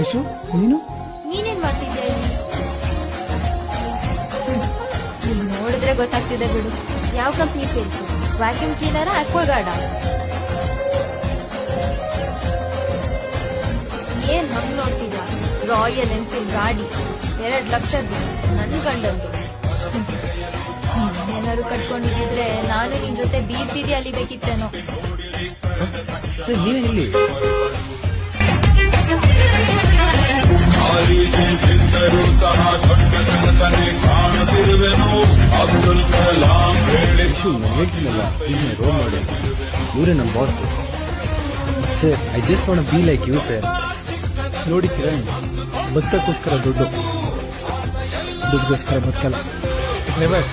ಐಶು ನೀನು? ನೀನೇನ್ ಮಾಡ್ತಿದ್ದೆ? ನೋಡಿದ್ರೆ ಗೊತ್ತಾಗ್ತಿದೆ ಬಿಡು. ಯಾವ ಕಂಪ್ನಿ ಸೇರಿಸು ವ್ಯಾಕ್ಯೂಮ್ ಕ್ಲೀನರ ಅಕ್ವಾಗಾರ್ಡ ಏನ್ ಹಂಗ್ ನೋಡ್ತಿದ್ದ ರಾಯಲ್ ಎನ್ಫೀಲ್ಡ್ ಗಾಡಿ. ಎರಡ್ ಲಕ್ಷದ ನನ್ ಗಂಡಂದು. ಏನಾದ್ರು ಕಟ್ಕೊಂಡಿದ್ರೆ ನಾನು ನಿನ್ ಜೊತೆ ಬೀದ್ ಬೀದಿ ಅಲಿಬೇಕಿತ್ತೇನೋ ಸರ್ ನೀನು ಇಲ್ಲಿ. ರೋಲ್ ಮಾಡಿ ಇವರೇ ನಮ್ಮ boss sir I just want be like you sir ನೋಡಿ ಕಿರಣ್ ಬದುಕಕ್ಕೋಸ್ಕರ ದುಡ್ಡು. ದುಡ್ಡುಗೋಸ್ಕರ ಬದುಕಲ್ಲ. ನೆವರ್